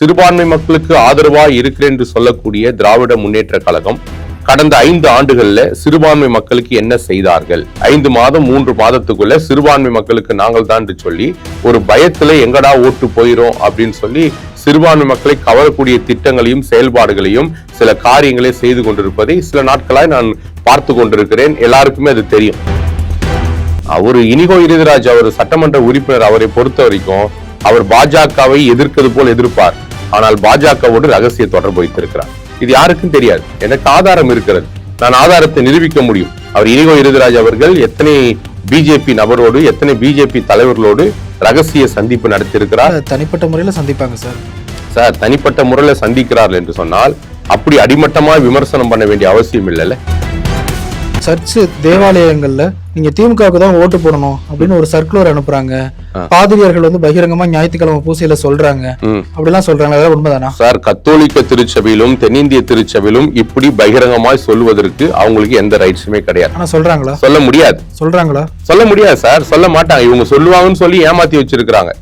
சிறுபான்மை மக்களுக்கு ஆதரவா இருக்கிறேன் என்று சொல்லக்கூடிய திராவிட முன்னேற்ற கழகம் கடந்த ஐந்து ஆண்டுகள்ல சிறுபான்மை மக்களுக்கு என்ன செய்தார்கள்? ஐந்து மாதம் மூன்று மாதத்துக்குள்ள சிறுபான்மை மக்களுக்கு நாங்கள் தான் என்று சொல்லி ஒரு பயத்துல எங்கடா ஓட்டு போயிரும் அப்படின்னு சொல்லி சிறுபான்மை மக்களை கவரக்கூடிய திட்டங்களையும் செயல்பாடுகளையும் சில காரியங்களை செய்து கொண்டிருப்பதை சில நாட்களாய் நான் பார்த்து கொண்டிருக்கிறேன். எல்லாருக்குமே அது தெரியும். அவர் இனிகோ இறுதிராஜ் அவர் சட்டமன்ற உறுப்பினர் அவரை பொறுத்த வரைக்கும் அவர் பாஜகவை எதிர்க்கிறது போல் எதிர்ப்பார். ஆனால் பாஜகவோடு ரகசிய தொடர்பு வைத்திருக்கிறார். இது யாருக்கும் தெரியாது. எனக்கு ஆதாரம் இருக்கிறது. நான் ஆதாரத்தை நிரூபிக்க முடியும். அவர் இனிகோ இறுதிராஜ் அவர்கள் எத்தனை பிஜேபி நபரோடு எத்தனை பிஜேபி தலைவர்களோடு ரகசிய சந்திப்பு நடத்தியிருக்கிறார்? தனிப்பட்ட முறையில் சந்திப்பாங்க சார். சார் தனிப்பட்ட முறையில சந்திக்கிறார்கள் என்று சொன்னால் அப்படி அடிமட்டமா விமர்சனம் பண்ண வேண்டிய அவசியம் இல்லைல்ல? சர்ச்சு தேவாலயங்கள்ல நீங்க திமுகவுக்கு தான் ஓட்டு போடணும் அப்படின்னு ஒரு சர்க்குலர் அனுப்புறாங்க. பாதிரியார்கள் வந்து பகிரங்கமா ஞாயிற்றுக்கிழமை பூசையில சொல்றாங்க. அப்படிலாம் சொல்றாங்க. அதெல்லாம் உண்மைதானா? சார் கத்தோலிக்க திருச்சபையிலும் தென்னிந்திய திருச்சபையிலும் இப்படி பகிரங்கமாய் சொல்வதற்கு அவங்களுக்கு எந்த ரைட்ஸுமே கிடையாது. ஆனா சொல்றாங்களா? சொல்ல முடியாது. சொல்றாங்களா? சொல்ல முடியாது சார். சொல்ல மாட்டாங்க. இவங்க சொல்லுவாங்கன்னு சொல்லி ஏமாத்தி வச்சிருக்கிறாங்க.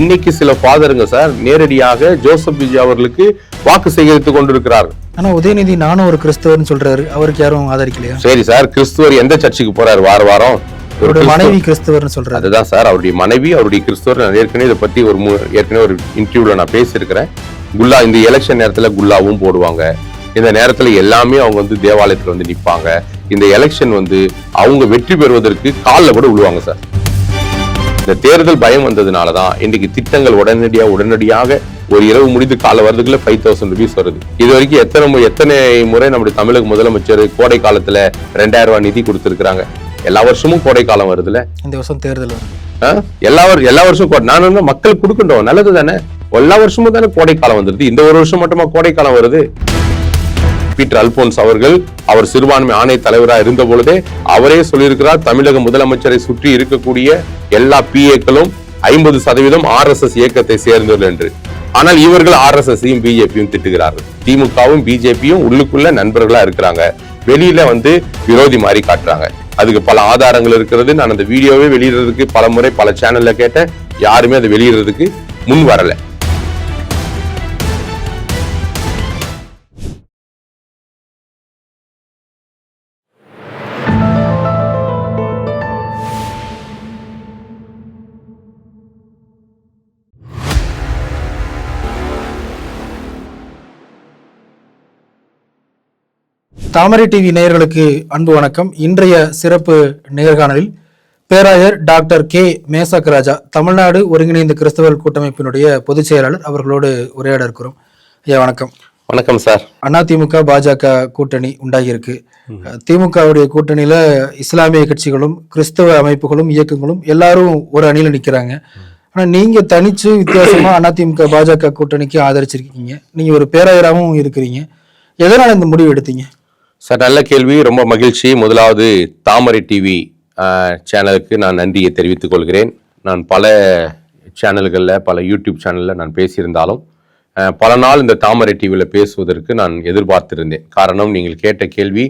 இன்னைக்கு சில ஃபாதருங்க சார் நேரடியாக ஜோசப் விஜய் அவர்களுக்கு வாக்கு சேகரித்து கொண்டிருக்கிறார்கள் ஆனா உதயநிதி நானும் ஒரு கிறிஸ்தவர்னு சொல்றாரு. அவருக்கு யாரும் ஆதரிக்கலையா? சரி சார் கிறிஸ்துவர் எந்த சர்ச்சுக்கு போறாரு? வார வாரம் அவருடைய மனைவி கிறிஸ்தவர்னு சொல்றாரு. அதுதான் சார் அவருடைய மனைவி அவருடைய கிறிஸ்துவர். நான் ஏற்கனவே இதை பத்தி ஒரு ஏற்கனவே ஒரு இன்டர்வியூல நான் பேசியிருக்கிறேன். குல்லா இந்த எலெக்ஷன் நேரத்துல குல்லாவும் போடுவாங்க. இந்த நேரத்துல எல்லாமே அவங்க வந்து தேவாலயத்துல வந்து நிப்பாங்க. இந்த எலெக்ஷன் வந்து அவங்க வெற்றி பெறுவதற்கு காலில் கூட விழுவாங்க சார். இந்த தேர்தல் பயம் வந்ததுனால தான் இன்னைக்கு திட்டங்கள் உடனடியாக உடனடியாக ஒரு இரவு முடிந்து காலை வரதுக்குள்ள ஃபைவ் தௌசண்ட் ருபீஸ் வருது. இது வரைக்கும் எத்தனை எத்தனை முறை நம்முடைய தமிழக முதலமைச்சர் கோடை காலத்துல ரெண்டாயிரம் ரூபாய் நிதி கொடுத்திருக்கிறாங்க. எல்லா வருஷமும் கோடை காலம் வருதுல்ல. இந்த வருஷம் தேர்தல்? எல்லா எல்லா வருஷம் நான் மக்கள் கொடுக்கட்டும். நல்லது தானே? எல்லா வருஷமும் தானே கோடை காலம் வந்துருது. இந்த ஒரு வருஷம் மட்டுமா கோடை காலம் வருது? பீட்டர் அல்போன்ஸ் அவர்கள் அவர் சிறுபான்மை ஆணைய தலைவராக இருந்த பொழுதே அவரே சொல்லியிருக்கிறார் தமிழக முதலமைச்சரை சுற்றி இருக்கக்கூடிய எல்லா பிஏக்களும் ஐம்பது சதவீதம் ஆர்எஸ்எஸ் இயக்கத்தை சேர்ந்தவர்கள் என்று. ஆனால் இவர்கள் ஆர்எஸ்எஸ்ஸையும் பிஜேபியும் திட்டுகிறார்கள். திமுகவும் பிஜேபியும் உள்ளுக்குள்ள நண்பர்களா இருக்கிறாங்க. வெளியில வந்து விரோதி மாதிரி காட்டுறாங்க. அதுக்கு பல ஆதாரங்கள் இருக்கிறது. நான் அந்த வீடியோவே வெளியிடுறதுக்கு பல முறை பல சேனல்ல கேட்டேன். யாருமே அதை வெளியிடுறதுக்கு முன் வரல. தாமரை டிவி நேயர்களுக்கு அன்பு வணக்கம். இன்றைய சிறப்பு நேர்காணலில் பேராயர் டாக்டர் கே. மேசாக் ராஜா தமிழ்நாடு ஒருங்கிணைந்த கிறிஸ்தவர் கூட்டமைப்பினுடைய பொதுச் செயலாளர் அவர்களோடு உரையாட இருக்கிறோம். ஐயா வணக்கம். வணக்கம் சார். அதிமுக பாஜக கூட்டணி உண்டாகியிருக்கு. திமுகவுடைய கூட்டணியில இஸ்லாமிய கட்சிகளும் கிறிஸ்தவ அமைப்புகளும் இயக்கங்களும் எல்லாரும் ஒரு அணியில நிக்கிறாங்க. ஆனா நீங்க தனிச்சு வித்தியாசமா அதிமுக பாஜக கூட்டணிக்கு ஆதரிச்சிருக்கீங்க. நீங்க ஒரு பேராயராகவும் இருக்கிறீங்க. எதனால இந்த முடிவு எடுத்தீங்க? சார் நல்ல கேள்வி ரொம்ப மகிழ்ச்சி. முதலாவது தாமரை டிவி சேனலுக்கு நான் நன்றியை தெரிவித்துக் கொள்கிறேன். நான் பல சேனல்களில் பல யூடியூப் சேனலில் நான் பேசியிருந்தாலும் பல நாள் இந்த தாமரை டிவியில் பேசுவதற்கு நான் எதிர்பார்த்திருந்தேன். காரணம் நீங்கள் கேட்ட கேள்வி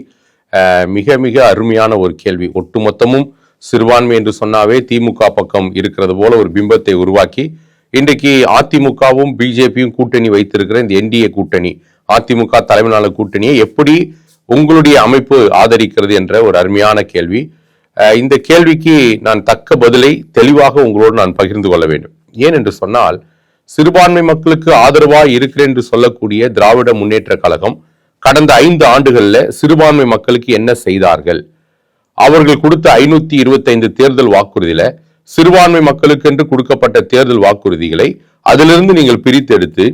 மிக மிக அருமையான ஒரு கேள்வி. ஒட்டுமொத்தமும் சிறுபான்மை என்று சொன்னாவே திமுக பக்கம் இருக்கிறது போல ஒரு பிம்பத்தை உருவாக்கி இன்றைக்கு அதிமுகவும் பிஜேபியும் கூட்டணி வைத்திருக்கிற இந்த என்டிஏ கூட்டணி அதிமுக தலைமையிலான கூட்டணியை எப்படி உங்களுடைய அமைப்பு ஆதரிக்கிறது என்ற ஒரு அருமையான கேள்வி. இந்த கேள்விக்கு நான் தக்க பதிலை தெளிவாக உங்களோடு நான் பகிர்ந்து கொள்ள வேண்டும். ஏன் என்று சொன்னால் சிறுபான்மை மக்களுக்கு ஆதரவா இருக்கிறேன் என்று சொல்லக்கூடிய திராவிட முன்னேற்ற கழகம் கடந்த ஐந்து ஆண்டுகள்ல சிறுபான்மை மக்களுக்கு என்ன செய்தார்கள்? அவர்கள் கொடுத்த ஐநூத்தி இருபத்தைந்து தேர்தல் வாக்குறுதியில சிறுபான்மை மக்களுக்கு என்று கொடுக்கப்பட்ட தேர்தல் வாக்குறுதிகளை அதிலிருந்து நீங்கள் பிரித்தெடுத்து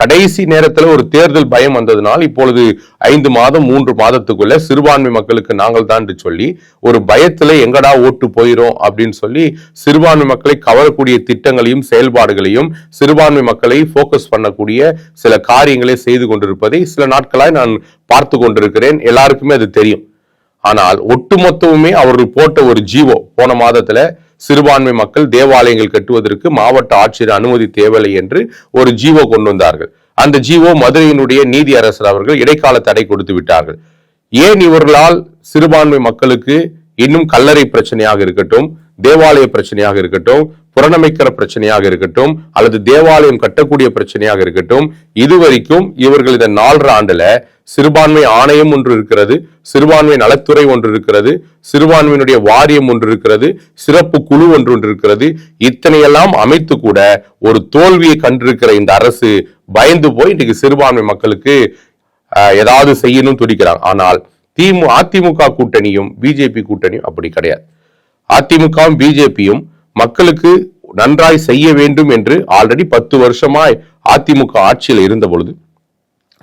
கடைசி நேரத்தில் ஒரு தேர்தல் பயம் வந்ததுனால் இப்பொழுது ஐந்து மாதம் மூன்று மாதத்துக்குள்ள சிறுபான்மை மக்களுக்கு நாங்கள் தான் என்று சொல்லி ஒரு பயத்தில் எங்கடா ஓட்டு போயிரும் அப்படின்னு சொல்லி சிறுபான்மை மக்களை கவரக்கூடிய திட்டங்களையும் செயல்பாடுகளையும் சிறுபான்மை மக்களை ஃபோக்கஸ் பண்ணக்கூடிய சில காரியங்களை செய்து கொண்டிருப்பதை சில நாட்களாய் நான் பார்த்து கொண்டிருக்கிறேன். எல்லாருக்குமே அது தெரியும். ஆனால் ஒட்டுமொத்தமுமே அவர்கள் போட்ட ஒரு ஜீவோ போன மாதத்துல சிறுபான்மை மக்கள் தேவாலயங்கள் கட்டுவதற்கு மாவட்ட ஆட்சியர் அனுமதி தேவையில்லை என்று ஒரு ஜீவோ கொண்டு வந்தார்கள். அந்த ஜிஓ மதுரையினுடைய நீதி அரசர் அவர்கள் இடைக்கால தடை கொடுத்து விட்டார்கள். ஏன் இவர்களால் சிறுபான்மை மக்களுக்கு இன்னும் கல்லறை பிரச்சனையாக இருக்கட்டும் தேவாலய பிரச்சனையாக இருக்கட்டும் புறநமைக்கிற பிரச்சனையாக இருக்கட்டும் அல்லது தேவாலயம் கட்டக்கூடிய பிரச்சனையாக இருக்கட்டும் இதுவரைக்கும் இவர்கள் இந்த நாலரை ஆண்டுல சிறுபான்மை ஆணையம் ஒன்று இருக்கிறது சிறுபான்மை நலத்துறை ஒன்று இருக்கிறது சிறுபான்மையினுடைய வாரியம் ஒன்று இருக்கிறது சிறப்பு குழு ஒன்று ஒன்று இருக்கிறது. இத்தனையெல்லாம் அமைத்து கூட ஒரு தோல்வியை கண்டிருக்கிற இந்த அரசு பயந்து போய் இன்றைக்கு சிறுபான்மை மக்களுக்கு ஏதாவது செய்யணும் துடிக்கிறாங்க. ஆனால் திமு அதிமுக கூட்டணியும் பிஜேபி கூட்டணியும் அப்படி கிடையாது. அதிமுகவும் பிஜேபியும் மக்களுக்கு நன்றாய் செய்ய வேண்டும் என்று ஆல்ரெடி பத்து வருஷமாய் அதிமுக ஆட்சியில் இருந்த பொழுது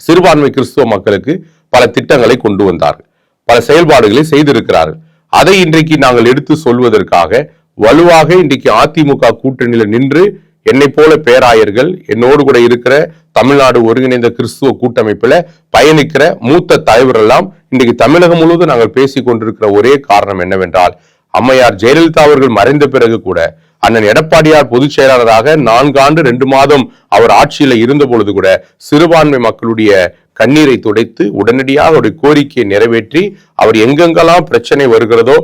சிறுபான்மை கிறிஸ்துவ மக்களுக்கு பல திட்டங்களை கொண்டு வந்தார்கள். பல செயல்பாடுகளை செய்திருக்கிறார்கள். அதை இன்றைக்கு நாங்கள் எடுத்து சொல்வதற்காக வலுவாக இன்றைக்கு அதிமுக கூட்டணியில் நின்று என்னை போல பேராயர்கள் என்னோடு கூட இருக்கிற தமிழ்நாடு ஒருங்கிணைந்த கிறிஸ்துவ கூட்டமைப்புல பயணிக்கிற மூத்த தலைவர் எல்லாம் இன்றைக்கு தமிழகம் முழுவதும் நாங்கள் பேசிக் கொண்டிருக்கிற ஒரே காரணம் என்னவென்றால் அம்மையார் ஜெயலலிதா அவர்கள் மறைந்த பிறகு கூட அண்ணன் எடப்பாடியார் பொதுச் செயலாளராக நான்கு ஆண்டு ரெண்டு மாதம் அவர் ஆட்சியில இருந்த பொழுது கூட சிறுபான்மை மக்களுடைய கண்ணீரை துடைத்து உடனடியாக ஒரு கோரிக்கையை நிறைவேற்றி அவர் எங்கெங்கெல்லாம் பிரச்சனை வருகிறதோ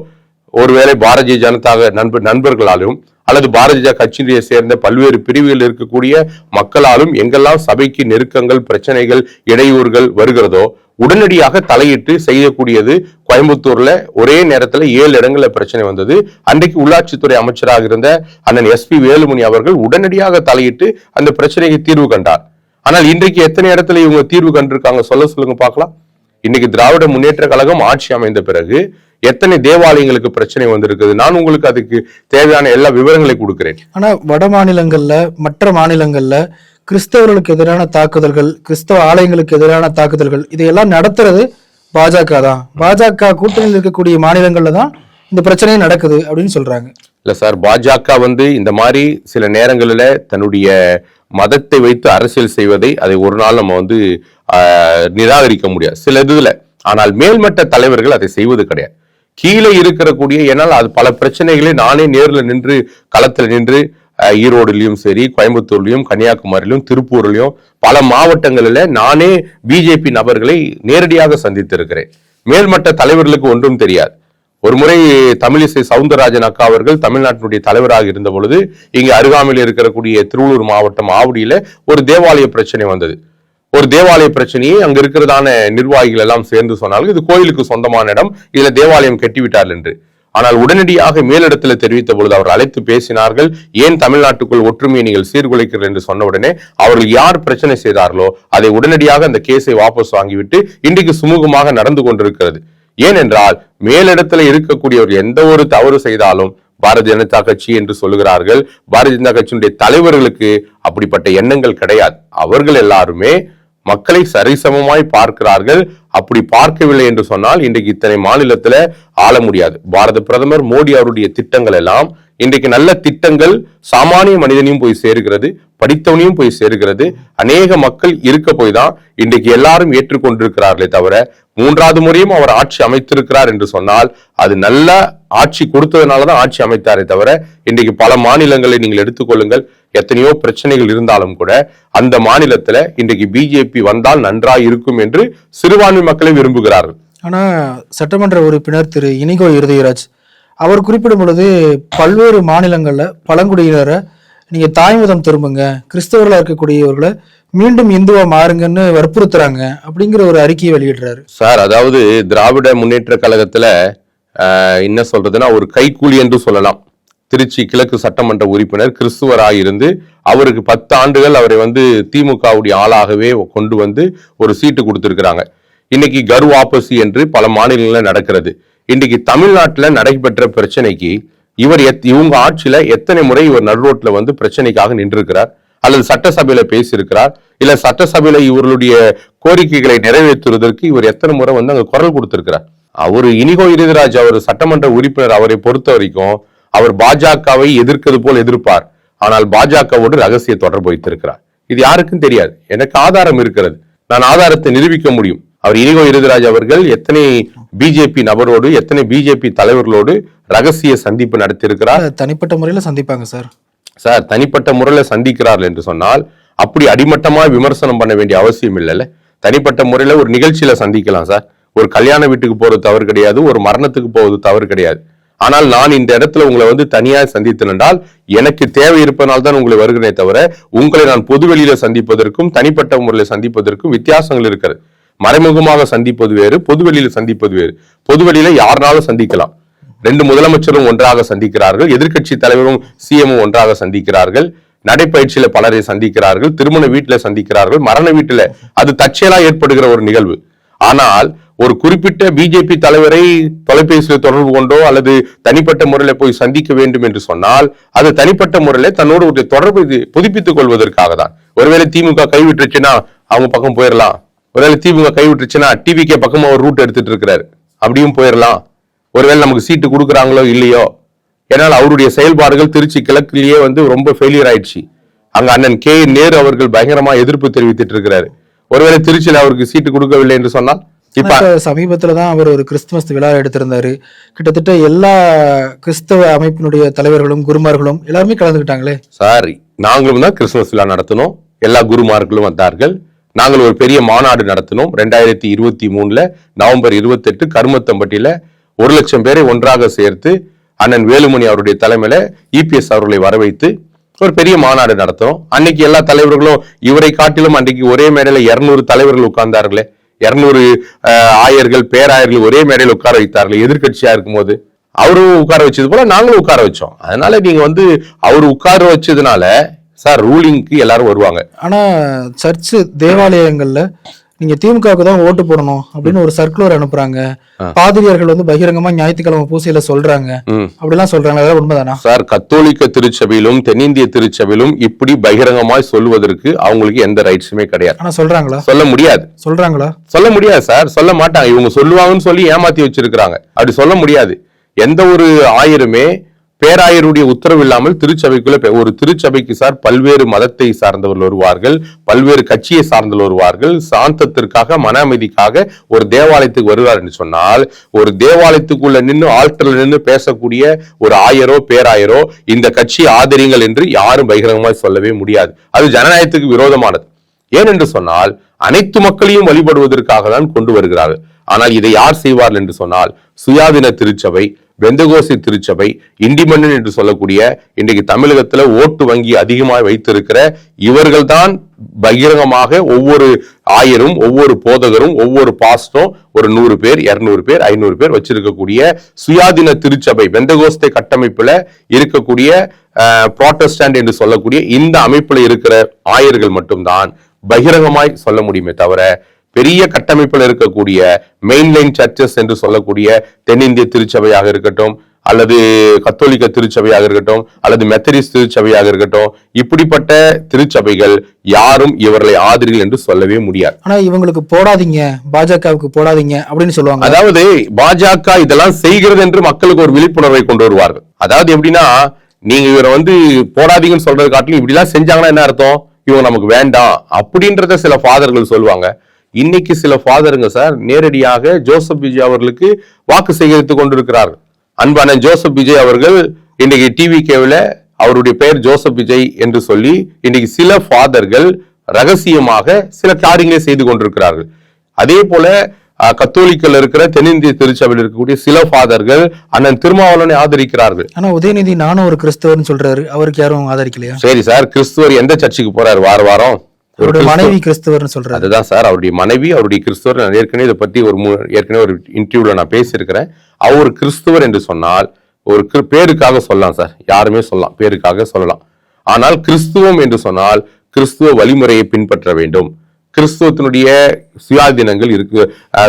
ஒருவேளை பாரதிய ஜனதா நண்பர் நண்பர்களாலும் அல்லது பாரதிய ஜனதா கட்சியை சேர்ந்த பல்வேறு பிரிவுகளில் இருக்கக்கூடிய மக்களாலும் எங்கெல்லாம் சபைக்கு நெருக்கங்கள் பிரச்சனைகள் இடையூறுகள் வருகிறதோ உடனடியாக தலையிட்டு செய்யக்கூடியது கோயம்புத்தூர்ல ஒரே நேரத்துல ஏழு இடங்கள்ல பிரச்சனை வந்தது. அன்றைக்கு உள்ளாட்சித்துறை அமைச்சராக இருந்த அண்ணன் எஸ் பி வேலுமணி அவர்கள் உடனடியாக தலையிட்டு அந்த பிரச்சனைக்கு தீர்வு கண்டார். ஆனால் இன்றைக்கு எத்தனை இடத்துல இவங்க தீர்வு கண்டிருக்காங்க? சொல்ல சொல்லுங்க பார்க்கலாம். இன்னைக்கு திராவிட முன்னேற்ற கழகம் ஆட்சி அமைந்த பிறகு எத்தனை தேவாலயங்களுக்கு பிரச்சனை வந்திருக்குது? நான் உங்களுக்கு அதுக்கு தேவையான எல்லா விவரங்களை கொடுக்கிறேன். ஆனா வட மாநிலங்கள்ல மற்ற மாநிலங்கள்ல கிறிஸ்தவர்களுக்கு எதிரான தாக்குதல்கள் கிறிஸ்தவ ஆலயங்களுக்கு எதிரான தாக்குதல்கள் இதையெல்லாம் நடத்துறது பாஜக தான். பாஜக கூட்டணியில் இருக்கக்கூடிய மாநிலங்கள்ல தான் இந்த பிரச்சனையே நடக்குது அப்படின்னு சொல்றாங்க. இல்ல சார் பாஜக வந்து இந்த மாதிரி சில நேரங்களில் தன்னுடைய மதத்தை வைத்து அரசியல் செய்வதை அதை ஒரு நாள் நம்ம வந்து நிராகரிக்க முடியாது. சில இதுல. ஆனால் மேல்மட்ட தலைவர்கள் அதை செய்வது கிடையாது. கீழே இருக்கிறக்கூடிய ஏன்னால் அது பல பிரச்சனைகளை நானே நேர்ல நின்று களத்துல நின்று ஈரோடுலையும் ஈரோடுலயும் சரி கோயம்புத்தூர்லயும் கன்னியாகுமரியிலும் திருப்பூர்லயும் பல மாவட்டங்களில நானே பிஜேபி நபர்களை நேரடியாக சந்தித்திருக்கிறேன். மேல்மட்ட தலைவர்களுக்கு ஒன்றும் தெரியாது. ஒரு முறை தமிழிசை சவுந்தரராஜன் அக்கா அவர்கள் தமிழ்நாட்டினுடைய தலைவராக இருந்த பொழுது இங்க அருகாமையில் இருக்கக்கூடிய திருவள்ளூர் மாவட்டம் ஆவடியில ஒரு தேவாலய பிரச்சனை வந்தது. ஒரு தேவாலய பிரச்சனையை அங்க இருக்கிறதான நிர்வாகிகள் எல்லாம் சேர்ந்து சொன்னாலும் இது கோயிலுக்கு சொந்தமான இடம் இதுல தேவாலயம் கட்டிவிட்டார் என்று. ஆனால் உடனடியாக மேலிடத்தில் தெரிவித்த பொழுது அவர் அழைத்து பேசினார்கள் ஏன் தமிழ்நாட்டுக்குள் ஒற்றுமையை நீங்கள் சீர்குலைக்கிறீர்கள் என்று சொன்ன உடனே அவர்கள் யார் பிரச்சனை செய்தார்களோ அதை உடனடியாக அந்த கேஸை வாபஸ் வாங்கிவிட்டு இன்றைக்கு சுமூகமாக நடந்து கொண்டிருக்கிறது. ஏனென்றால் மேலிடத்துல இருக்கக்கூடியவர் எந்த ஒரு தவறு செய்தாலும் பாரதிய ஜனதா கட்சி என்று சொல்லுகிறார்கள் பாரதிய ஜனதா கட்சியினுடைய தலைவர்களுக்கு அப்படிப்பட்ட எண்ணங்கள் கிடையாது. அவர்கள் எல்லாருமே மக்களை சரிசமமாய் பார்க்கிறார்கள். அப்படி பார்க்கவில்லை என்று சொன்னால் இன்றைக்கு இத்தனை மாநிலத்துல ஆள முடியாது. பாரத பிரதமர் மோடி அவருடைய திட்டங்கள் எல்லாம் இன்றைக்கு நல்ல திட்டங்கள் சாமானிய மனிதனையும் போய் சேருகிறது படித்தவனையும் போய் சேருகிறது. அநேக மக்கள் இருக்க போய் தான் இன்றைக்கு எல்லாரும் ஏற்றுக்கொண்டிருக்கிறார்களே தவிர மூன்றாவது முறையும் அவர் ஆட்சி அமைத்திருக்கிறார் என்று சொன்னால் அது நல்ல ஆட்சி கொடுத்ததுனால தான் ஆட்சி அமைத்தாரே தவிர இன்றைக்கு பல மாநிலங்களை நீங்கள் எடுத்துக்கொள்ளுங்கள் எத்தனையோ பிரச்சனைகள் இருந்தாலும் கூட அந்த மாநிலத்துல இன்றைக்கு பிஜேபி வந்தால் நன்றாக இருக்கும் என்று சிறுபான்மை மக்களை விரும்புகிறார்கள். ஆனா சட்டமன்ற உறுப்பினர் திரு இனிகோ இருதயராஜ் அவர் குறிப்பிடும் பொழுது பல்வேறு மாநிலங்கள்ல பழங்குடியினரை நீங்க தாய்மதம் திரும்புங்க கிறிஸ்தவர்களா இருக்கக்கூடியவர்களை மீண்டும் இந்துவா மாறுங்கன்னு வற்புறுத்துறாங்க அப்படிங்கிற ஒரு அறிக்கையை வெளியிடுறாரு. சார் அதாவது திராவிட முன்னேற்ற கழகத்துல என்ன சொல்றதுன்னா ஒரு கைக்கூலி என்று சொல்லலாம். திருச்சி கிழக்கு சட்டமன்ற உறுப்பினர் கிறிஸ்துவராக இருந்து அவருக்கு பத்து ஆண்டுகள் அவரை வந்து திமுகவுடைய ஆளாகவே கொண்டு வந்து ஒரு சீட்டு கொடுத்துருக்கிறாங்க. இன்னைக்கு கரு வாபசி என்று பல மாநிலங்களில் நடக்கிறது. இன்னைக்கு தமிழ்நாட்டில் நடைபெற்ற பிரச்சனைக்கு இவர் எத்- இவங்க ஆட்சியில் எத்தனை முறை இவர் நடுரோட்டில் வந்து பிரச்சனைக்காக நின்றிருக்கிறார்? அல்லது சட்டசபையில பேசியிருக்கிறார். இல்ல சட்டசபையில இவர்களுடைய கோரிக்கைகளை நிறைவேற்றுவதற்கு இவர் எத்தனை முறை வந்து அங்க குரல் கொடுத்திருக்கிறார். அவர் இனிகோ இருதராஜ் அவர் சட்டமன்ற உறுப்பினர் அவரை பொறுத்த வரைக்கும் அவர் பாஜகவை எதிர்க்கிறது போல் எதிர்ப்பார். ஆனால் பாஜகவோடு ரகசிய தொடர்பு வைத்திருக்கிறார். இது யாருக்கும் தெரியாது. எனக்கு ஆதாரம் இருக்கிறது. நான் ஆதாரத்தை நிரூபிக்க முடியும். அவர் இனிகோ இருதராஜ் அவர்கள் எத்தனை பிஜேபி நபரோடு எத்தனை பிஜேபி தலைவர்களோடு ரகசிய சந்திப்பு நடத்தியிருக்கிறார். தனிப்பட்ட முறையில சந்திப்பாங்க சார். சார் தனிப்பட்ட முறையில் சந்திக்கிறார்கள் என்று சொன்னால் அப்படி அடிமட்டமாக விமர்சனம் பண்ண வேண்டிய அவசியம் இல்லைல்ல. தனிப்பட்ட முறையில் ஒரு நிகழ்ச்சியில் சந்திக்கலாம் சார். ஒரு கல்யாண வீட்டுக்கு போகிறது தவறு கிடையாது ஒரு மரணத்துக்கு போவது தவறு கிடையாது. ஆனால் நான் இந்த இடத்துல உங்களை வந்து தனியாக சந்தித்தனென்றால் எனக்கு தேவை இருப்பதனால் தான் உங்களை வருகிறனே தவிர உங்களை நான் பொதுவெளியில சந்திப்பதற்கும் தனிப்பட்ட முறையில் சந்திப்பதற்கும் வித்தியாசங்கள் இருக்கிறது. மறைமுகமாக சந்திப்பது வேறு பொதுவெளியில சந்திப்பது வேறு. பொதுவெளியில யாருனாலும் சந்திக்கலாம். ரெண்டு முதலமைச்சரும் ஒன்றாக சந்திக்கிறார்கள். எதிர்க்கட்சி தலைவரும் சிஎம்மும் ஒன்றாக சந்திக்கிறார்கள். நடைப்பயிற்சியில பலரை சந்திக்கிறார்கள். திருமண வீட்டுல சந்திக்கிறார்கள். மரண வீட்டுல அது தற்செயலா ஏற்படுகிற ஒரு நிகழ்வு. ஆனால் ஒரு குறிப்பிட்ட பிஜேபி தலைவரை தொலைபேசியில் தொடர்பு கொண்டோ அல்லது தனிப்பட்ட முறையில் போய் சந்திக்க வேண்டும் என்று சொன்னால் அது தனிப்பட்ட முறையில் தன்னோடு ஒரு தொடர்பு புதுப்பித்துக் கொள்வதற்காக தான். ஒருவேளை திமுக கைவிட்டுருச்சுன்னா அவங்க பக்கம் போயிடலாம் ஒருவேளை திமுக கைவிட்டுருச்சுன்னா டிவிகே பக்கமாக ஒரு ரூட் எடுத்துட்டு இருக்கிறாரு. அப்படியும் போயிடலாம் ஒருவேளை நமக்கு சீட்டு கொடுக்குறாங்களோ இல்லையோ ஏன்னால் அவருடைய செயல்பாடுகள் திருச்சி கிழக்கிலேயே வந்து ரொம்ப ஃபெயிலியர் ஆயிடுச்சு. அங்க அண்ணன் கே. நேரு அவர்கள் பயங்கரமா எதிர்ப்பு தெரிவித்துட்டு இருக்கிறாரு. ஒருவேளை திருச்சியில் அவருக்கு சீட்டு கொடுக்கவில்லை என்று சொன்னால் இப்ப இப்ப சமீபத்துல தான் அவர் ஒரு கிறிஸ்துமஸ் விழா எடுத்திருந்தாரு. கிட்டத்தட்ட எல்லா கிறிஸ்தவ அமைப்பினுடைய தலைவர்களும் குருமார்களும் எல்லாருமே கலந்துக்கிட்டாங்களே? சாரி நாங்களும் தான் கிறிஸ்துமஸ் விழா நடத்தினோம். எல்லா குருமார்களும் வந்தார்கள். நாங்கள் ஒரு பெரிய மாநாடு நடத்தினோம். ரெண்டாயிரத்தி இருபத்தி மூணுல நவம்பர் இருபத்தெட்டு கருமத்தம்பட்டியில ஒரு லட்சம் பேரை ஒன்றாக சேர்த்து அண்ணன் வேலுமணி அவருடைய தலைமையில இபிஎஸ் அவர்களை வரவைத்து ஒரு பெரிய மாநாடு நடத்தினோம் அன்னைக்கு எல்லா தலைவர்களும் இவரை காட்டிலும் அன்றைக்கு ஒரே மேடையில இருநூறு தலைவர்கள் உட்கார்ந்தார்களே. இருநூறு ஆயர்கள் பேராயர்கள் ஒரே மேடையில் உட்கார வைத்தார்கள் எதிர்க்கட்சியா இருக்கும்போது. அவரும் உட்கார வச்சது போல நாங்களும் உட்கார வச்சோம். அதனால நீங்க வந்து அவர் உட்கார வச்சதுனால சார் ரூலிங்க்கு எல்லாரும் வருவாங்க. ஆனா சர்ச்சு தேவாலயங்கள்ல நீங்க திமுகவுக்கு தான் ஓட்டு போடணும் அப்படின்னு ஒரு சர்க்குலர் அனுப்புறாங்க. பாதிரியார்கள் வந்து பகிரங்கமா ஞாயிற்றுக்கிழமை பூசையில சொல்றாங்க. அப்படிலாம் சொல்றாங்க. அதெல்லாம் உண்மைதானா? சார் கத்தோலிக்க திருச்சபையிலும் தென்னிந்திய திருச்சபையிலும் இப்படி பகிரங்கமாய் சொல்வதற்கு அவங்களுக்கு எந்த ரைட்ஸுமே கிடையாது. ஆனா சொல்றாங்களா? சொல்ல முடியாது. சொல்றாங்களா? சொல்ல முடியாது சார். சொல்ல மாட்டாங்க. இவங்க சொல்லுவாங்கன்னு சொல்லி ஏமாத்தி வச்சிருக்கிறாங்க. அப்படி சொல்ல முடியாது. எந்த ஒரு ஆயருமே பேராயருடைய உத்தரவு இல்லாமல் திருச்சபைக்குள்ள ஒரு திருச்சபைக்கு சார் பல்வேறு மதத்தை சார்ந்தவர்கள் வருவார்கள் பல்வேறு கட்சியை சார்ந்தவர்கள் வருவார்கள் சாந்தத்திற்காக மன அமைதிக்காக ஒரு தேவாலயத்துக்கு வருவார் என்று சொன்னால் ஒரு தேவாலயத்துக்குள்ள நின்று ஆல்டர்ல நின்று பேசக்கூடிய ஒரு ஆயரோ பேராயரோ இந்த கட்சியை ஆதரிங்கள் என்று யாரும் பகிரங்கமாக சொல்லவே முடியாது. அது ஜனநாயகத்துக்கு விரோதமானது. ஏனென்று சொன்னால் அனைத்து மக்களையும் வழிபடுவதற்காக தான் கொண்டு வருகிறார்கள். ஆனால் இதை யார் செய்வார்கள் என்று சொன்னால் சுயாதீன திருச்சபை வெந்தகோசி திருச்சபை இண்டிபெண்டன்ட் என்று சொல்லக்கூடிய இன்றைக்கு தமிழகத்துல ஓட்டு வங்கி அதிகமாக வைத்திருக்கிற இவர்கள்தான் பகிரங்கமாக ஒவ்வொரு ஆயரும் ஒவ்வொரு போதகரும் ஒவ்வொரு பாஸ்டும் ஒரு நூறு பேர் இருநூறு பேர் ஐநூறு பேர் வச்சிருக்கக்கூடிய சுயாதீன திருச்சபை வெந்தகோஸ்தை கட்டமைப்புல இருக்கக்கூடிய ப்ராட்டஸ்டாண்ட் என்று சொல்லக்கூடிய இந்த அமைப்புல இருக்கிற ஆயர்கள் மட்டும்தான் பகிரங்கமாய் சொல்ல முடியுமே தவிர பெரிய கட்டமைப்பில் இருக்கக்கூடிய மெயின்லைன் சர்ச்சஸ் என்று சொல்லக்கூடிய தென்னிந்திய திருச்சபையாக இருக்கட்டும் அல்லது கத்தோலிக்க திருச்சபையாக இருக்கட்டும் அல்லது மெத்தடிஸ்ட் திருச்சபையாக இருக்கட்டும் இப்படிப்பட்ட திருச்சபைகள் யாரும் இவர்களை ஆதரிகள் என்று சொல்லவே முடியாது. ஆனா இவங்களுக்கு போடாதீங்க பாஜகவுக்கு போடாதீங்க அப்படின்னு சொல்லுவாங்க. அதாவது பாஜக இதெல்லாம் செய்கிறது என்று மக்களுக்கு ஒரு விழிப்புணர்வை கொண்டு வருவார்கள். அதாவது எப்படின்னா நீங்க இவரை வந்து போடாதீங்கன்னு சொல்றது காட்டிலும் இப்படிலாம் செஞ்சாங்கன்னா என்ன அர்த்தம்? இவங்க நமக்கு வேண்டாம் அப்படின்றத சில ஃபாதர்கள் சொல்லுவாங்க. இன்னைக்கு சில ஃபாதருங்க சார் நேரடியாக ஜோசப் விஜய் அவர்களுக்கு வாக்கு சேகரித்துக் கொண்டிருக்கிறார்கள். அன்பான ஜோசப் விஜய் அவர்கள் இன்னைக்கு டிவி கேவில் அவருடைய பெயர் ஜோசப் விஜய் என்று சொல்லி இன்னைக்கு சில ஃபாதர்கள் ரகசியமாக சில காரியங்களை செய்து கொண்டிருக்கிறார்கள். அதே போல கத்தோலிக்கல் இருக்கிற தென்னிந்திய திருச்சபையில் இருக்கக்கூடிய சில ஃபாதர்கள் அண்ணன் திருமாவளவனை ஆதரிக்கிறார்கள். ஆனா உதயநிதி நானும் ஒரு கிறிஸ்தவர்னு சொல்றாரு. அவருக்கு யாரும் ஆதரிக்கலையா? சரி சார் கிறிஸ்துவர் எந்த சர்ச்சுக்கு போறாரு? வார வாரம். அவருடைய மனைவி கிறிஸ்தவர்னு சொல்றாரு. அதுதான் சார் அவருடைய மனைவி அவருடைய கிறிஸ்துவர் நான் ஏற்கனவே இதை பத்தி ஒரு ஏற்கனவே ஒரு இன்டர்வியூல நான் பேசியிருக்கிறேன். அவர் கிறிஸ்துவர் என்று சொன்னால் ஒரு பேருக்காக சொல்லலாம் சார். யாருமே சொல்லலாம் பேருக்காக சொல்லலாம். ஆனால் கிறிஸ்துவம் என்று சொன்னால் கிறிஸ்துவ வழிமுறையை பின்பற்ற வேண்டும். கிறிஸ்துவத்தினுடைய சுயாதீனங்கள் இருக்கு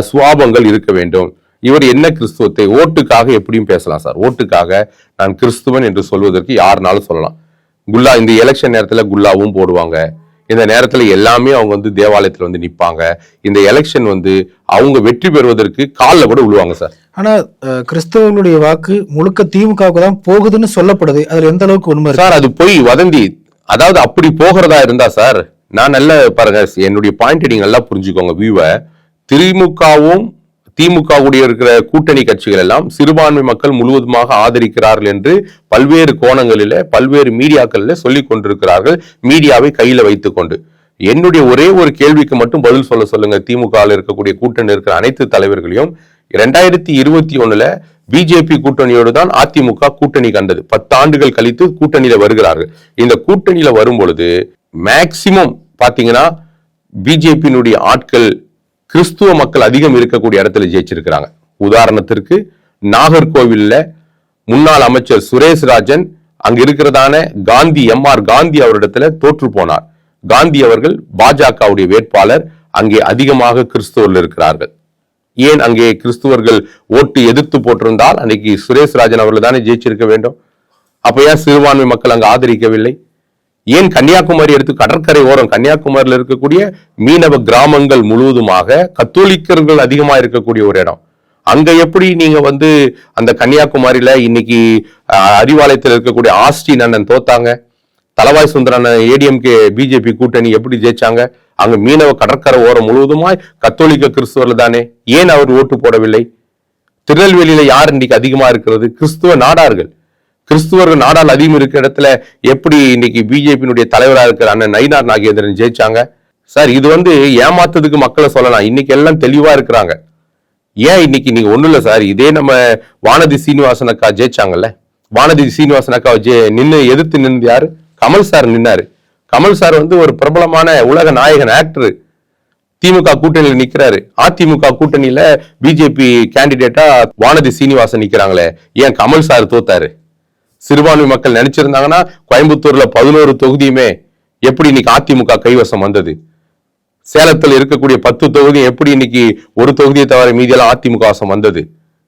சுவாபங்கள் இருக்க வேண்டும். இவர் என்ன கிறிஸ்துவத்தை ஓட்டுக்காக எப்படியும் பேசலாம் சார். ஓட்டுக்காக நான் கிறிஸ்துவன் என்று சொல்வதற்கு யாருனாலும் சொல்லலாம். குல்லா இந்த எலெக்ஷன் நேரத்துல குல்லாவும் போடுவாங்க. இந்த நேரத்துல எல்லாமே அவங்க வந்து தேவாலயத்துல வந்து நிப்பாங்க. இந்த எலெக்ஷன் வந்து அவங்க வெற்றி பெறுவதற்கு காலில் கூட விழுவாங்க சார். ஆனா அஹ், கிறிஸ்தவர்களுடைய வாக்கு முழுக்க திமுகவுக்கு தான் போகுதுன்னு சொல்லப்படுது. அதுல எந்த அளவுக்கு உண்மை சார் அது போய் வதந்தி. அதாவது அப்படி போகிறதா இருந்தா சார் நான் நல்ல பாருங்க என்னுடைய பாயிண்ட் நீங்க நல்லா புரிஞ்சுக்கோங்க வியூவை திமுகவும் திமுக இருக்கிற கூட்டணி கட்சிகள் எல்லாம் சிறுபான்மை மக்கள் முழுவதுமாக ஆதரிக்கிறார்கள் என்று பல்வேறு கோணங்களில பல்வேறு மீடியாக்களில் சொல்லிக் கொண்டிருக்கிறார்கள் மீடியாவை கையில வைத்துக்கொண்டு என்னுடைய ஒரே ஒரு கேள்விக்கு மட்டும் பதில் சொல்ல சொல்லுங்க. திமுக இருக்கக்கூடிய கூட்டணி இருக்கிற அனைத்து தலைவர்களையும். இரண்டாயிரத்தி இருபத்தி ஒண்ணுல பிஜேபி கூட்டணியோடு தான் அதிமுக கூட்டணி கண்டது. பத்து ஆண்டுகள் கழித்து கூட்டணியில வருகிறார்கள். இந்த கூட்டணியில வரும் பொழுது மேக்சிமம் பாத்தீங்கன்னா பிஜேபியினுடைய ஆட்கள் கிறிஸ்துவ மக்கள் அதிகம் இருக்கக்கூடிய இடத்துல ஜெயிச்சிருக்கிறாங்க. உதாரணத்திற்கு நாகர்கோவில்ல முன்னாள் அமைச்சர் சுரேஷ் ராஜன் அங்க இருக்கிறதான காந்தி எம் ஆர் காந்தி அவரிடத்துல தோற்று போனார். காந்தி அவர்கள் பாஜகவுடைய வேட்பாளர் அங்கே அதிகமாக கிறிஸ்துவர்கள் இருக்கிறார்கள். ஏன் அங்கே கிறிஸ்துவர்கள் ஓட்டு எதிர்த்து போட்டிருந்தால் அன்னைக்கு சுரேஷ் ராஜன் அவர்கள் தானே ஜெயிச்சிருக்க வேண்டும்? அப்ப ஏன் சிறுபான்மை மக்கள் அங்கு ஆதரிக்கவில்லை? ஏன் கன்னியாகுமரி எடுத்து கடற்கரை ஓரம் கன்னியாகுமரியில் இருக்கக்கூடிய மீனவ கிராமங்கள் முழுவதுமாக கத்தோலிக்கர்கள் அதிகமா இருக்கக்கூடிய ஒரு இடம். அங்க எப்படி நீங்க வந்து அந்த கன்னியாகுமரியில இன்னைக்கு அறிவாலயத்தில் இருக்கக்கூடிய ஆஸ்டின் அண்ணன் தோத்தாங்க? தலவாய் சுந்தரன் ஏடிஎம்கே பிஜேபி கூட்டணி எப்படி ஜெயிச்சாங்க? அங்க மீனவ கடற்கரை ஓரம் முழுவதுமாய் கத்தோலிக்க கிறிஸ்துவர்கள் தானே. ஏன் அவர் ஓட்டு போடவில்லை? திருநெல்வேலியில யார் இன்னைக்கு அதிகமா இருக்கிறது? கிறிஸ்துவ நாடார்கள். கிறிஸ்துவர்கள் நாடால் அதிகம் இருக்கிற இடத்துல எப்படி இன்னைக்கு பிஜேபியினுடைய தலைவராக இருக்கிற அண்ணன் நயினார் நாகேந்திரன் ஜெயிச்சாங்க? சார் இது வந்து ஏமாத்ததுக்கு மக்களை சொல்லலாம். இன்னைக்கு எல்லாம் தெளிவா இருக்கிறாங்க. ஏன் இன்னைக்கு நீங்க ஒண்ணும் இல்லை சார்? இதே நம்ம வானதி சீனிவாசன் அக்கா ஜெயிச்சாங்கல்ல? வானதி சீனிவாசன் அக்கா ஜெ நின்று எதிர்த்து நின்று யாரு? கமல் சார் நின்னாரு. கமல் சார் வந்து ஒரு பிரபலமான உலக நாயகன் ஆக்டர் திமுக கூட்டணியில் நிற்கிறாரு அதிமுக கூட்டணியில பிஜேபி கேண்டிடேட்டா வானதி சீனிவாசன் நிற்கிறாங்களே ஏன் கமல் சார் தோத்தாரு? சிறுபான்மை மக்கள் நினைச்சிருந்தாங்கன்னா கோயம்புத்தூர்ல பதினோரு தொகுதியுமே எப்படி இன்னைக்கு அதிமுக கைவசம் வந்தது? சேலத்தில் இருக்கக்கூடிய பத்து தொகுதி எப்படி இன்னைக்கு ஒரு தொகுதியை தவிர மீதியெல்லாம் அதிமுக வசம் வந்தது?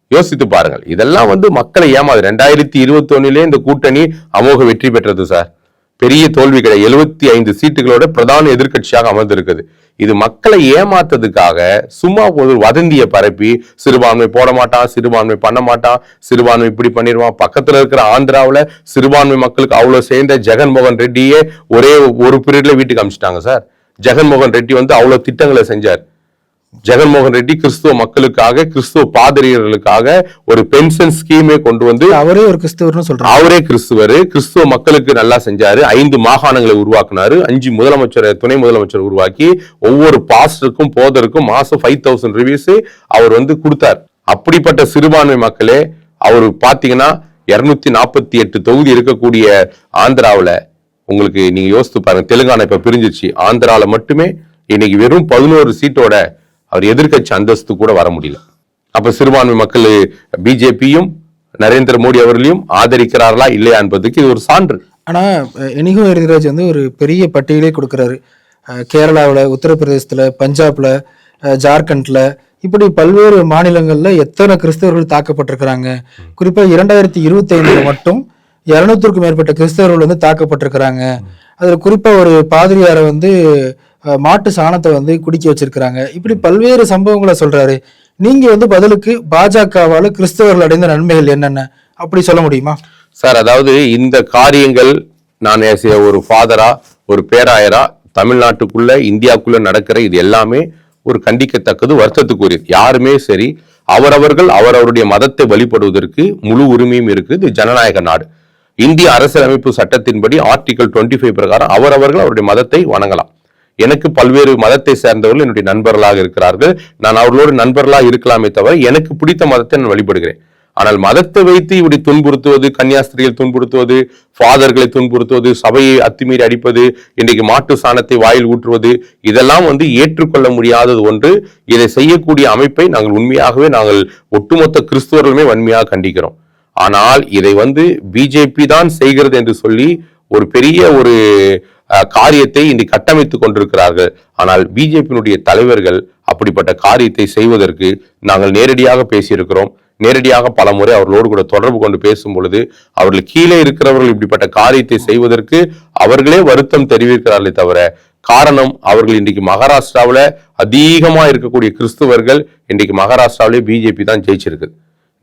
யோசித்து பாருங்கள். இதெல்லாம் வந்து மக்களை ஏமாது. ரெண்டாயிரத்தி இருபத்தி ஒண்ணுலே இந்த கூட்டணி அமோக வெற்றி பெற்றது சார். பெரிய தோல்வி கிடையாது. எழுபத்தி ஐந்து சீட்டுகளோட பிரதான எதிர்க்கட்சியாக அமர்ந்திருக்குது. இது மக்களை ஏமாத்ததுக்காக சும்மா ஒரு வதந்தியை பரப்பி சிறுபான்மை போட மாட்டான் சிறுபான்மை பண்ண மாட்டான் சிறுபான்மை இப்படி பண்ணிடுவான். பக்கத்தில் இருக்கிற ஆந்திராவில் சிறுபான்மை மக்களுக்கு அவ்வளோ சேர்ந்த ஜெகன்மோகன் ரெட்டியே ஒரே ஒரு பீரியட்ல வீட்டுக்கு அமிச்சிட்டாங்க சார். ஜெகன்மோகன் ரெட்டி வந்து அவ்வளோ திட்டங்களை செஞ்சார். ஜெகன்மோகன் ரெட்டி கிறிஸ்துவ மக்களுக்காக கிறிஸ்துவ பாதிரியர்களுக்காக ஒரு பென்ஷன் ஸ்கீமே கொண்டு வந்து அவரே ஒரு கிறிஸ்தவர்னு சொல்றாங்க. அவரே கிறிஸ்துவர். கிறிஸ்துவ மக்களுக்கு நல்லா செஞ்சாரு. ஐந்து மாகாணங்களை உருவாக்குனாரு. அஞ்சு முதலமைச்சர் துணை முதலமைச்சர் உருவாக்கி ஒவ்வொரு பாஸ்டருக்கும் போதருக்கும் மாசம் ஃபைவ் தௌசண்ட் ரிவ்யூஸ் அவர் வந்து கொடுத்தார். அப்படிப்பட்ட சிறுபான்மை மக்களே அவர் பாத்தீங்கன்னா இருநூத்தி நாற்பத்தி எட்டு தொகுதி இருக்கக்கூடிய ஆந்திராவுல உங்களுக்கு நீங்க யோசித்து பாருங்க தெலுங்கானா இப்ப பிரிஞ்சிருச்சு. ஆந்திரால மட்டுமே இன்னைக்கு வெறும் பதினோரு சீட்டோட அவர் எதிர்க்கட்சி அந்தஸ்து கூட வர முடியல. அப்ப சிறுபான்மை மக்கள் பிஜேபியும் நரேந்திர மோடி அவர்களையும் ஆதரிக்கிறார்களா இல்லையா என்பதுக்கு இது ஒரு சான்று. ஆனா எனிகோ எரிதிராஜ் வந்து ஒரு பெரிய பட்டியலே கொடுக்கிறாரு. அஹ், கேரளாவுல உத்தரப்பிரதேசத்துல பஞ்சாப்ல ஜார்க்கண்ட்ல இப்படி பல்வேறு மாநிலங்கள்ல எத்தனை கிறிஸ்தவர்கள் தாக்கப்பட்டிருக்கிறாங்க. குறிப்பா இரண்டாயிரத்தி இருபத்தி ஐந்துல மட்டும் இருநூற்றுக்கும் மேற்பட்ட கிறிஸ்தவர்கள் வந்து தாக்கப்பட்டிருக்கிறாங்க. அதுல குறிப்பா ஒரு பாதிரியாரை வந்து மாட்டு சாணத்தை வந்து குடிக்க வச்சிருக்கிறாங்க. இப்படி பல்வேறு சம்பவங்களை சொல்றாரு. நீங்க வந்து பதிலுக்கு பாஜகவால கிறிஸ்தவர்கள் அடைந்த நன்மைகள் என்னென்ன? அப்படி சொல்ல முடியுமா? சார் அதாவது இந்த காரியங்கள் நான் ஒரு ஃபாதரா ஒரு பேராயரா தமிழ்நாட்டுக்குள்ள இந்தியாக்குள்ள நடக்கிற இது எல்லாமே ஒரு கண்டிக்கத்தக்கது வருத்தத்துக்குரியது. யாருமே சரி அவரவர்கள் அவரவருடைய மதத்தை வழிபடுவதற்கு முழு உரிமையும் இருக்கு இது ஜனநாயக நாடு. இந்திய அரசியலமைப்பு சட்டத்தின்படி ஆர்டிகல் 25 ஃபைவ் பிரகாரம் அவரவர்கள் அவருடைய மதத்தை வணங்கலாம். எனக்கு பல்வேறு மதத்தை சேர்ந்தவர்கள் என்னுடைய நண்பர்களாக இருக்கிறார்கள். நான் அவர்களோடு நண்பர்களாக இருக்கலாமே தவிர எனக்கு பிடித்த மதத்தை நான் வழிபடுகிறேன். ஆனால் மதத்தை வைத்து இப்படி துன்புறுத்துவது கன்னியாஸ்திரிகள் துன்புறுத்துவது ஃபாதர்களை துன்புறுத்துவது சபையை அத்துமீறி அடிப்பது இன்றைக்கு மாட்டு சாணத்தை வாயில் ஊற்றுவது இதெல்லாம் வந்து ஏற்றுக்கொள்ள முடியாதது ஒன்று. இதை செய்யக்கூடிய அமைப்பை நாங்கள் உண்மையாகவே நாங்கள் ஒட்டுமொத்த கிறிஸ்துவர்களுமே வன்மையாக கண்டிக்கிறோம். ஆனால் இதை வந்து பிஜேபி தான் செய்கிறது என்று சொல்லி ஒரு பெரிய ஒரு காரியத்தை இன்று கட்டமைத்துக் கொண்டிருக்கிறார்கள். ஆனால் பிஜேபியினுடைய தலைவர்கள் அப்படிப்பட்ட காரியத்தை செய்வதற்கு நாங்கள் நேரடியாக பேசியிருக்கிறோம். நேரடியாக பல முறை அவர்களோடு கூட தொடர்பு கொண்டு பேசும் பொழுது அவர்கள் கீழே இருக்கிறவர்கள் இப்படிப்பட்ட காரியத்தை செய்வதற்கு அவர்களே வருத்தம் தெரிவிக்கிறார்களே தவிர காரணம் அவர்கள் இன்றைக்கு மகாராஷ்டிராவுல அதிகமா இருக்கக்கூடிய கிறிஸ்துவர்கள் இன்றைக்கு மகாராஷ்டிராவிலே பிஜேபி தான் ஜெயிச்சிருக்கு.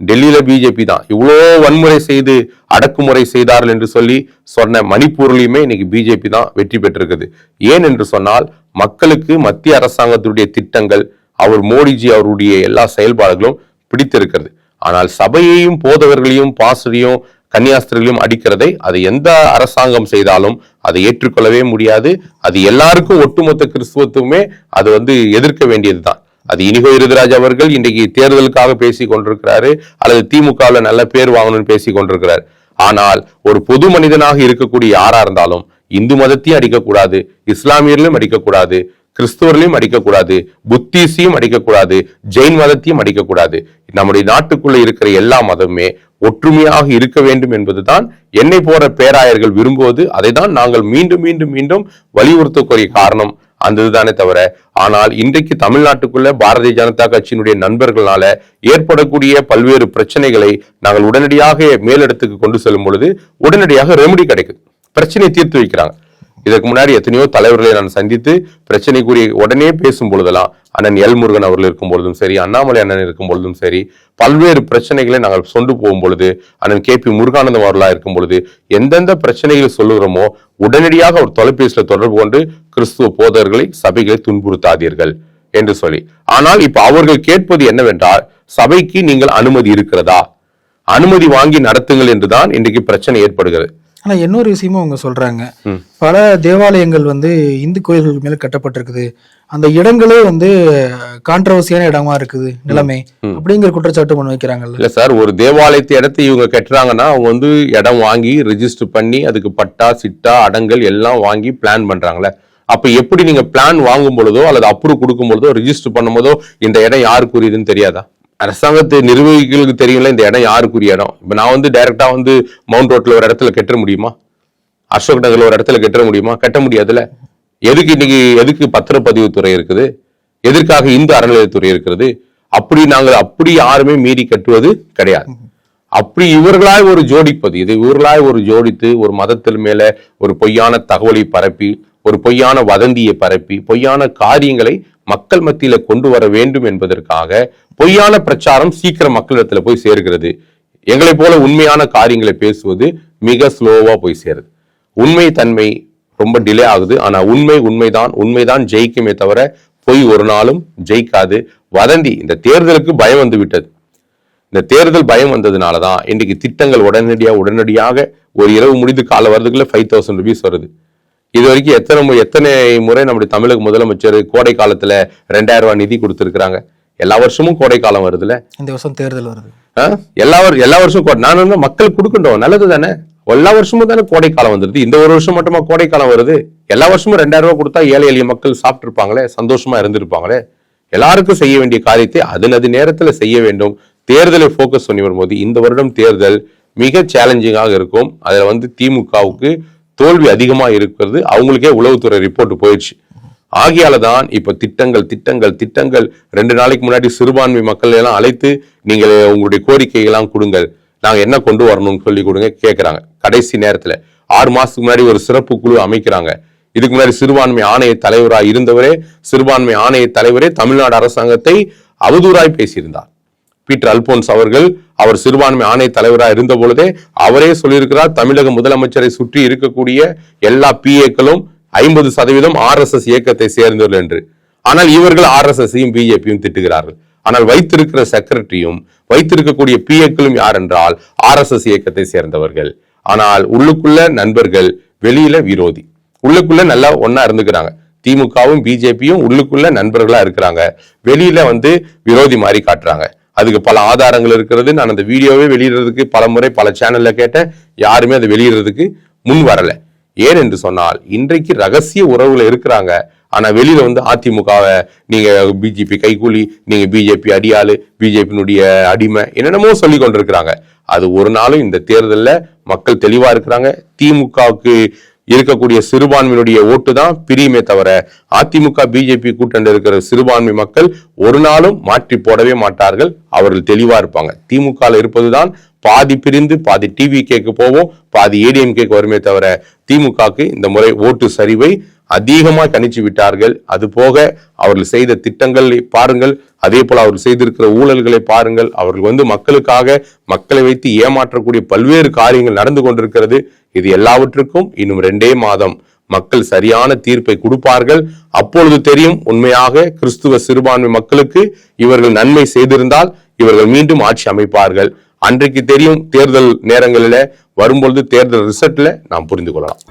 டெல்லியில பிஜேபி தான். இவ்வளோ வன்முறை செய்து அடக்குமுறை செய்தார்கள் என்று சொல்லி சொன்ன மணிப்பூர்லையுமே இன்னைக்கு பிஜேபி தான் வெற்றி பெற்றிருக்குது. ஏன் என்று சொன்னால் மக்களுக்கு மத்திய அரசாங்கத்துடைய திட்டங்கள் அவர் மோடிஜி அவருடைய எல்லா செயல்பாடுகளும் பிடித்திருக்கிறது. ஆனால் சபையையும் போதவர்களையும் பாசறையும் கன்னியாஸ்திரிகளையும் அடிக்கிறதை அது எந்த அரசாங்கம் செய்தாலும் அதை ஏற்றுக்கொள்ளவே முடியாது. அது எல்லாருக்கும் ஒட்டுமொத்த கிறிஸ்துவத்துமே அது வந்து எதிர்க்க வேண்டியதுதான். அது இனிகோ இருதராஜ் அவர்கள் இன்றைக்கு தேர்தலுக்காக பேசி கொண்டிருக்கிறாரு அல்லது திமுகவில் நல்ல பேர் வாங்கணும்னு பேசி கொண்டிருக்கிறார். ஆனால் ஒரு பொது மனிதனாக இருக்கக்கூடிய யாரா இருந்தாலும் இந்து மதத்தையும் அடிக்கக்கூடாது இஸ்லாமியர்களையும் அடிக்கக்கூடாது கிறிஸ்துவர்களையும் அடிக்கக்கூடாது புத்திஸையும் அடிக்கக்கூடாது ஜெயின் மதத்தையும் அடிக்கக்கூடாது. நம்முடைய நாட்டுக்குள்ள இருக்கிற எல்லா மதமுமே ஒற்றுமையாக இருக்க வேண்டும் என்பதுதான் என்னை போற பேராயர்கள் விரும்புவது. அதை தான் நாங்கள் மீண்டும் மீண்டும் மீண்டும் வலியுறுத்தக்கூடிய காரணம். அந்த இதுதானே தவிர ஆனால் இன்றைக்கு தமிழ்நாட்டுக்குள்ள பாரதிய ஜனதா கட்சியினுடைய நண்பர்களால ஏற்படக்கூடிய பல்வேறு பிரச்சனைகளை நாங்கள் உடனடியாக மேலிடத்துக்கு கொண்டு செல்லும் பொழுது உடனடியாக ரெமடி கிடைக்குது. பிரச்சனையை தீர்த்து வைக்கிறாங்க. இதற்கு முன்னாடி எத்தனையோ தலைவர்களை நான் சந்தித்து பிரச்சனைக்குரிய உடனே பேசும் பொழுதெல்லாம் அண்ணன் எல் முருகன் அவர்கள் இருக்கும் பொழுதும் சரி அண்ணாமலை அண்ணன் இருக்கும் பொழுதும் சரி பல்வேறு பிரச்சனைகளை நாங்கள் சொண்டு போகும் பொழுது அண்ணன் கே பி முருகானந்தம் அவர்களா இருக்கும் பொழுது எந்தெந்த பிரச்சனைகளை சொல்லுகிறோமோ உடனடியாக ஒரு தொலைபேசியில் தொடர்பு கொண்டு கிறிஸ்துவ போதர்களை சபைகளை துன்புறுத்தாதீர்கள் என்று சொல்லி. ஆனால் இப்ப அவர்கள் கேட்பது என்னவென்றால் சபைக்கு நீங்கள் அனுமதி இருக்கிறதா? அனுமதி வாங்கி நடத்துங்கள் என்றுதான் இன்றைக்கு பிரச்சனை ஏற்படுகிறது. ஆனா இன்னொரு விஷயமும் அவங்க சொல்றாங்க. பல தேவாலயங்கள் வந்து இந்து கோயில்கள் மேல கட்டப்பட்டிருக்குது. அந்த இடங்களே வந்து கான்ட்ரவர்சியான இடமா இருக்குது நிலைமை அப்படிங்கிற குற்றச்சாட்டு முன் வைக்கிறாங்கல்ல. இல்ல சார் ஒரு தேவாலயத்தை இடத்தை இவங்க கட்டுறாங்கன்னா அவங்க வந்து இடம் வாங்கி ரெஜிஸ்டர் பண்ணி அதுக்கு பட்டா சிட்டா அடங்கல் எல்லாம் வாங்கி பிளான் பண்றாங்களே அப்ப எப்படி நீங்க பிளான் வாங்கும் பொழுதோ அல்லது அப்ரூவ் கொடுக்கும் பொழுதோ ரெஜிஸ்டர் பண்ணும் போதோ இந்த இடம் யாருக்குரியதுன்னு தெரியாதா? அரசாங்கத்தை நிர்வகிகளுக்கு தெரியல இந்த இடம் யாருக்குரிய இடம்? இப்போ நான் வந்து டைரக்டா வந்து மவுண்ட் ரோட்ல ஒரு இடத்துல கட்ட முடியுமா? அசோக் நகர்ல ஒரு இடத்துல கட்ட முடியுமா? கட்ட முடியாதுல்ல. எதுக்கு இன்னைக்கு எதுக்கு பத்திரப்பதிவுத்துறை இருக்குது? எதற்காக இந்து அறநிலையத்துறை இருக்கிறது அப்படி நாங்கள் அப்படி யாருமே மீறி கட்டுவது கிடையாது. அப்படி இவர்களாய் ஒரு ஜோடிப்பது இது இவர்களாய் ஒரு ஜோடித்து ஒரு மதத்தில் மேல ஒரு பொய்யான தகவலை பரப்பி ஒரு பொய்யான வதந்தியை பரப்பி பொய்யான காரியங்களை மக்கள் மத்தியில கொண்டு வர வேண்டும் என்பதற்காக பொய்யான பிரச்சாரம் சீக்கிரம் மக்களிடத்துல போய் சேர்கிறது. எங்களை போல உண்மையான காரியங்களை பேசுவது மிக ஸ்லோவா போய் சேருது. உண்மை தன்மை ரொம்ப டிலே ஆகுது. ஆனா உண்மை உண்மைதான். உண்மைதான் ஜெயிக்குமே தவிர பொய் ஒரு நாளும் ஜெயிக்காது. வதந்தி இந்த தேர்தலுக்கு பயம் வந்து விட்டது. இந்த தேர்தல் பயம் வந்ததுனால தான் இன்னைக்கு திட்டங்கள் உடனடியாக உடனடியாக ஒரு இரவு முடிந்து காலை வரதுக்குள்ள ஃபைவ் தௌசண்ட் ருபீஸ் வருது. இது வரைக்கும் எத்தனை எத்தனை முறை நம்முடைய தமிழக முதலமைச்சர் கோடை காலத்துல ரெண்டாயிரம் ரூபாய் நிதி கொடுத்துருக்காங்க எல்லா வருஷமும் கோடை காலம் வருதுல்ல? இந்த வருஷம் தேர்தல் வருது? எல்லா எல்லா வருஷமும் நான் மக்கள் கொடுக்கட்டும் நல்லது தானே? எல்லா வருஷமும் தானே கோடை காலம் வந்துருது. இந்த ஒரு வருஷம் மட்டுமா கோடை காலம் வருது? எல்லா வருஷமும் ரெண்டாயிரம் ரூபாய் கொடுத்தா ஏழை எளிய மக்கள் சாப்பிட்டு இருப்பாங்களே சந்தோஷமா இருந்திருப்பாங்களே? எல்லாருக்கும் செய்ய வேண்டிய காரியத்தை அதனது நேரத்துல செய்ய வேண்டும். தேர்தலை ஃபோக்கஸ் பண்ணி வரும்போது இந்த வருடம் தேர்தல் மிக சேலஞ்சிங்காக இருக்கும். அதுல வந்து திமுகவுக்கு தோல்வி அதிகமா இருக்கிறது அவங்களுக்கே உளவுத்துறை ரிப்போர்ட் போயிடுச்சு. ஆகியால தான் இப்ப திட்டங்கள் திட்டங்கள் திட்டங்கள் ரெண்டு நாளைக்கு முன்னாடி சிறுபான்மை மக்கள் எல்லாம் அழைத்து நீங்கள் உங்களுடைய கோரிக்கைகள்லாம் கொடுங்கள். நாங்க என்ன கொண்டு வரணும்னு சொல்லி கொடுங்க கேட்குறாங்க கடைசி நேரத்துல ஆறு மாசத்துக்கு முன்னாடி ஒரு சிறப்பு குழு அமைக்கிறாங்க. இதுக்கு முன்னாடி சிறுபான்மை ஆணைய தலைவராக இருந்தவரே சிறுபான்மை ஆணைய தலைவரே தமிழ்நாடு அரசாங்கத்தை அவதூறாய் பேசியிருந்தார். பீட்டர் அல்போன்ஸ் அவர்கள் அவர் சிறுபான்மை ஆணைய தலைவராக இருந்த பொழுதே அவரே சொல்லியிருக்கிறார் தமிழக முதலமைச்சரை சுற்றி இருக்கக்கூடிய எல்லா பிஏக்களும் ஐம்பது சதவீதம் ஆர்எஸ்எஸ் இயக்கத்தை சேர்ந்தவர்கள் என்று. ஆனால் இவர்கள் ஆர்எஸ்எஸ்ஸையும் பிஜேபியும் திட்டுகிறார்கள். ஆனால் வைத்திருக்கிற செக்ரட்டரியும் வைத்திருக்கக்கூடிய பிஏக்களும் யார் என்றால் ஆர்எஸ்எஸ் இயக்கத்தை சேர்ந்தவர்கள். ஆனால் உள்ளுக்குள்ள நண்பர்கள் வெளியில விரோதி. உள்ளுக்குள்ள நல்லா ஒன்னா இருந்துக்கிறாங்க. திமுகவும் பிஜேபியும் உள்ளுக்குள்ள நண்பர்களா இருக்கிறாங்க. வெளியில வந்து விரோதி மாதிரி காட்டுறாங்க. அதுக்கு பல ஆதாரங்கள் இருக்கிறது. நான் அந்த வீடியோவே வெளியிடுறதுக்கு பல முறை பல சேனல்ல கேட்டேன். யாருமே அதை வெளியிடுறதுக்கு முன் வரல. ஏன் என்று சொன்னால் இன்றைக்கு ரகசிய உறவுகள் இருக்கிறாங்க. ஆனா வெளியில வந்து அதிமுகவை நீங்க பிஜேபி கைகூலி நீங்க பிஜேபி அடியாளு பிஜேபியினுடைய அடிமை என்னென்னமோ சொல்லி கொண்டிருக்கிறாங்க. அது ஒரு நாளும் இந்த தேர்தலில் மக்கள் தெளிவா இருக்கிறாங்க. திமுகவுக்கு இருக்கக்கூடிய சிறுபான்மையினுடைய ஓட்டு தான் பிரியுமே தவிர அதிமுக பிஜேபி கூட்டணி இருக்கிற சிறுபான்மை மக்கள் ஒரு நாளும் மாற்றி போடவே மாட்டார்கள். அவர்கள் தெளிவா இருப்பாங்க. திமுக இருப்பதுதான் பாதி பிரிந்து பாதி டிவி கேக்கு போவோம் பாதி ஏடிஎம் கேக்கு வருமே தவிர திமுகக்கு இந்த முறை ஓட்டு சரிவை அதிகமாக கணிச்சு விட்டார்கள். அது போக அவர்கள் செய்த திட்டங்களை பாருங்கள் அதே போல அவர்கள் செய்திருக்கிற ஊழல்களை பாருங்கள். அவர்கள் வந்து மக்களுக்காக மக்களை வைத்து ஏமாற்றக்கூடிய பல்வேறு காரியங்கள் நடந்து கொண்டிருக்கிறது. இது எல்லாவற்றுக்கும் இன்னும் ரெண்டே மாதம். மக்கள் சரியான தீர்ப்பை கொடுப்பார்கள். அப்பொழுது தெரியும் உண்மையாக கிறிஸ்துவ சிறுபான்மை மக்களுக்கு இவர்கள் நன்மை செய்திருந்தால் இவர்கள் மீண்டும் ஆட்சி அமைப்பார்கள். அன்றைக்கு தெரியும் தேர்தல் நேரங்களில் வரும்பொழுது தேர்தல் ரிசல்ட்ல நாம் புரிந்து கொள்ளலாம்.